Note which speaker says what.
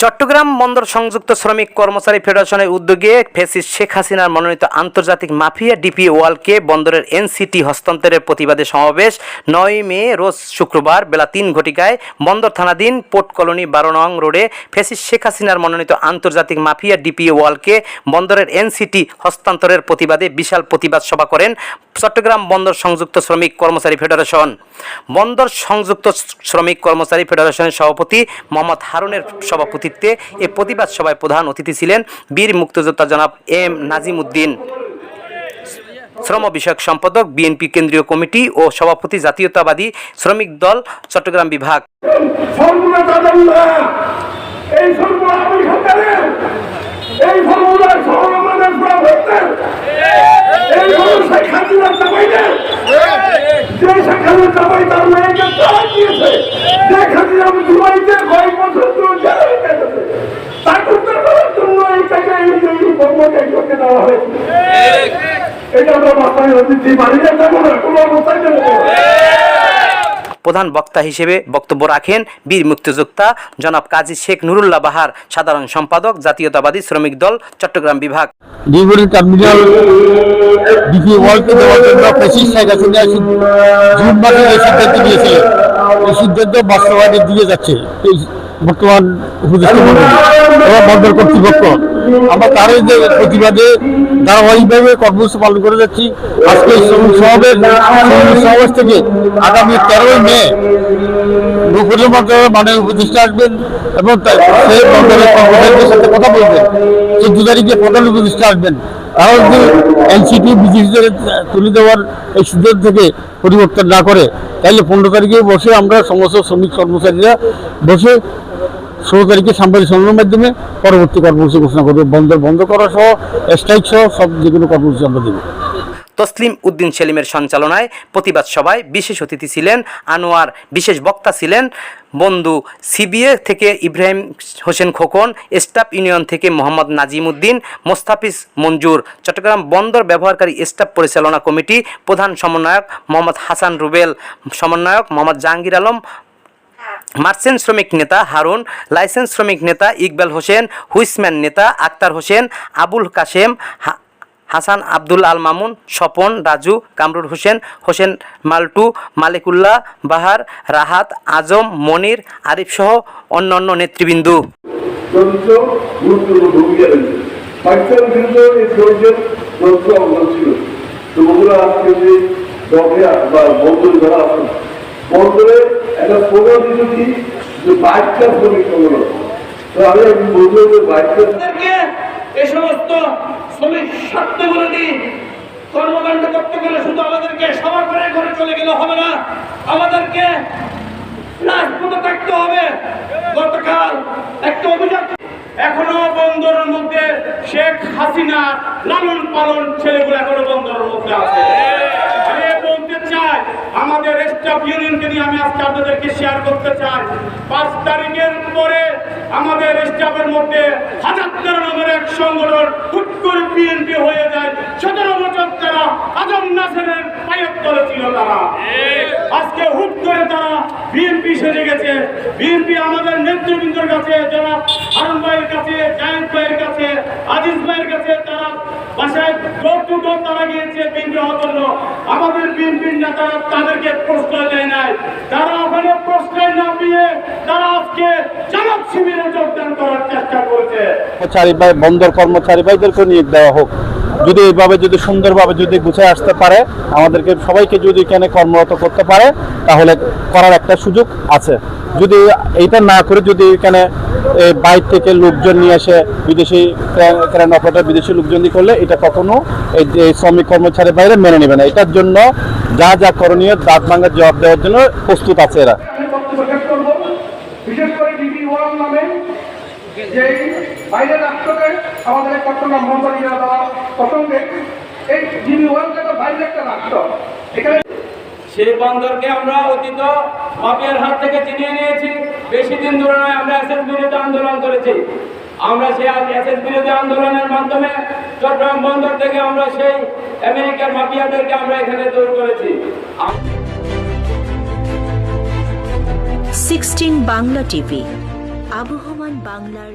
Speaker 1: চট্টগ্রাম বন্দর সংযুক্ত শ্রমিক কর্মচারী ফেডারেশনের উদ্যোগে ফেসিস শেখ হাসিনার মনোনীত আন্তর্জাতিক মাফিয়া ডিপি ওয়ালকে বন্দরের এনসিটি হস্তান্তরের প্রতিবাদে সমাবেশ। নয় মে, রোজ শুক্রবার, বেলা তিন ঘটিকায় বন্দর থানাধীন পোর্ট কলোনি বারো নং রোডে ফেসিস শেখ হাসিনার মনোনীত আন্তর্জাতিক মাফিয়া ডিপি ওয়ালকে বন্দরের এনসিটি হস্তান্তরের প্রতিবাদে বিশাল প্রতিবাদ সভা করেন চট্টগ্রাম বন্দর সংযুক্ত শ্রমিক কর্মচারী ফেডারেশন। বন্দর সংযুক্ত শ্রমিক কর্মচারী ফেডারেশনের সভাপতি মোহাম্মদ হারুনের সভাপতিত্বে এ প্রতিবাদ সভায় প্রধান অতিথি ছিলেন বীর মুক্তিযোদ্ধা জনাব এম নাজিম উদ্দিন শ্রম বিষয়ক সম্পাদক, বিএনপি কেন্দ্রীয় কমিটি ও সভাপতি জাতীয়তাবাদী শ্রমিক দল, চট্টগ্রাম বিভাগ
Speaker 2: তাদের উন্নয়ন এই সর্বদা আমি সরকারের এই সর্বদা সর্বমানের প্রবর্তন এই হল শেখ হাসিনার চাপাইলে যে শেখ হাসিনার চাপাই তার মেয়েকে তারা দিয়েছে শেখ হাসিনা দুবাইতে কয়েক বছর ধরে জেলে কেটেছে তাকে উত্তর করার জন্য এই টাকা এই এই কর্মকে করতে দেওয়া হয়েছে। এটা আমরা মাথায় দিচ্ছি বাড়িতে দেবো না কোনো অবস্থায় না
Speaker 1: প্রধান বক্তা হিসেবে বক্তব্য রাখেন বীর মুক্তিযোদ্ধা জনাব কাজী শেখ নুরুল্লাহ বাহার সাধারণ সম্পাদক জাতীয়তাবাদী শ্রমিক দল চট্টগ্রাম বিভাগ।
Speaker 3: ডিগুরি টার্মিনাল ডিপি ওয়ার্ল্ডকে দেওয়ার জন্য প্রেসিড শেখ হাসিনা জুন মাসে এই সিদ্ধান্ত নিয়েছিলেন এই সিদ্ধান্ত বাস্তবায়নের দিকে যাচ্ছে। এই বর্তমান উপদেষ্টা এবং বন্দর কর্তৃপক্ষ। আমরা তার যে প্রতিবাদে ধারাবাহিকভাবে কর্মসূচি পালন করে যাচ্ছি। আজকে শ্রমিক সমাবেশ শ্রমিক থেকে আগামী তেরোই মে মন্ত্রণালয়ের মাননীয় উপদেষ্টা আসবেন এবং সেই সাথে কথা বলবেন। চোদ্দ তারিখে প্রধান উপদেষ্টা আসবেন। তারাও যদি এনসিটি বিজিসিদের তুলে দেওয়ার এই সিদ্ধান্ত থেকে পরিবর্তন না করে, তাহলে পনেরো তারিখে বসে আমরা সমস্ত শ্রমিক কর্মচারীরা বসে ষোলো তারিখে সাংবাদিক সম্মেলনের মাধ্যমে, পরবর্তী কর্মসূচি ঘোষণা করবে। বন্দর বন্ধ করা সহ স্ট্রাইক সহ সব যে কোনো কর্মসূচি আমরা দেবো।
Speaker 1: তসলিম উদ্দিন সেলিমের সঞ্চালনায় প্রতিবাদ সভায় বিশেষ অতিথি ছিলেন, আনোয়ার বিশেষ বক্তা ছিলেন বন্ধু সিবিএ থেকে ইব্রাহিম হোসেন খোকন, স্টাফ ইউনিয়ন থেকে মোহাম্মদ নাজিম উদ্দিন, মোস্তাফিজ মঞ্জুর, চট্টগ্রাম বন্দর ব্যবহারকারী স্টাফ পরিচালনা কমিটি প্রধান সমন্বয়ক মোহাম্মদ হাসান রুবেল, সমন্বয়ক মোহাম্মদ জাহাঙ্গীর আলম মার্চেন্ট শ্রমিক নেতা হারুন, লাইসেন্স শ্রমিক নেতা ইকবাল হোসেন, হুইসম্যান নেতা আক্তার হোসেন, আবুল কাশেম হাসান আব্দুল আল মামুন, স্বপন, রাজু, কামরুল হোসেন হোসেন মাল্টু, মালিকুল্লাহ, বাহার, রাহাত, আজম, মনির, আরিফ সহ অন্যান্য নেতৃবৃন্দু।
Speaker 2: তো একটা প্রোগ্রাম দিয়েছি যে শ্রমিক সংগঠন তো আমি বলব যে
Speaker 4: আমাদেরকে এই সমস্ত শ্রমিক স্বার্থগুলো নিয়ে কর্মকাণ্ড করতে গেলে শুধু আমাদেরকে সভা করে ঘরে চলে গেলে হবে না, আমাদেরকে রাজপথে থাকতে হবে। গতকাল একটা অভিযোগ এখনও বন্দরের মধ্যে শেখ হাসিনা লালন পালন ছেলেগুলো এখনও বন্দরের মধ্যে আছে। আমাদের স্টাফ ইউনিয়নকে নিয়ে আমি আজকে আপনাদেরকে শেয়ার করতে চাই। পাঁচ তারিখের পরে আমাদের স্টাফের মধ্যে হাজার তেরো নামের এক সংগঠন হুট করে বিএনপি হয়ে যায়। সতেরো বছর তারা আজম নাসেরের পায়ের তলে ছিল তারা। আজকে হুট করে তারা বিএনপি সেজে গেছে। বিএনপি আমাদের নেতৃবৃন্দের কাছে যারা হারুন ভাইয়ের কাছে, জায়েদ ভাইয়ের কাছে আজিজ ভাইয়ের কাছে তারা বাসায় ডোর তারা গিয়েছে বিএনপি জন্য। আমাদের বিএনপির নেতারা তাদেরকে প্রশ্রয় দেয় নাই। তারা ওখানে প্রশ্রয় না দিয়ে তারা আজকে জামাত শিবিরে যোগদান করার চেষ্টা করছে।
Speaker 3: কর্মচারী ভাই, বন্দর কর্মচারী ভাইদেরকে নিয়োগ দেওয়া হোক। যদি এইভাবে যদি সুন্দরভাবে যদি গুছিয়ে আসতে পারে, আমাদেরকে সবাইকে যদি এখানে কর্মরত করতে পারে, তাহলে করার একটা সুযোগ আছে। যদি এইটা না করে যদি এখানে বাইরে থেকে লোকজন নিয়ে এসে বিদেশি ক্রেন অপারেটর, বিদেশি লোকজন দিয়ে করলে এটা কখনো এই যে শ্রমিক কর্মচারী বাইরে মেনে নেবে না। এটার জন্য যা যা করণীয় দাঁত ভাঙার জবাব দেওয়ার জন্য প্রস্তুত আছে এরা।
Speaker 2: যে বাইরের রাষ্ট্রকে আমাদের চট্টগ্রাম মন্ত্রীরা দেওয়া প্রসঙ্গে এই ডিবি ওয়ানটা তো বাইরের একটা রাষ্ট্র এখানে
Speaker 4: সেই বন্দরকে আমরা অতীত মাফিয়ার হাত থেকে চিনিয়ে নিয়েছি। বেশি দিন ধরে নয় আমরা এসএস বিরোধী আন্দোলন করেছি। আমরা সেই এসএস বিরোধী আন্দোলনের মাধ্যমে চট্টগ্রাম বন্দর থেকে আমরা সেই আমেরিকার মাফিয়াদেরকে আমরা এখানে দূর করেছি। আম-
Speaker 5: সিক্সটিন বাংলা টিভি আবহমান বাংলার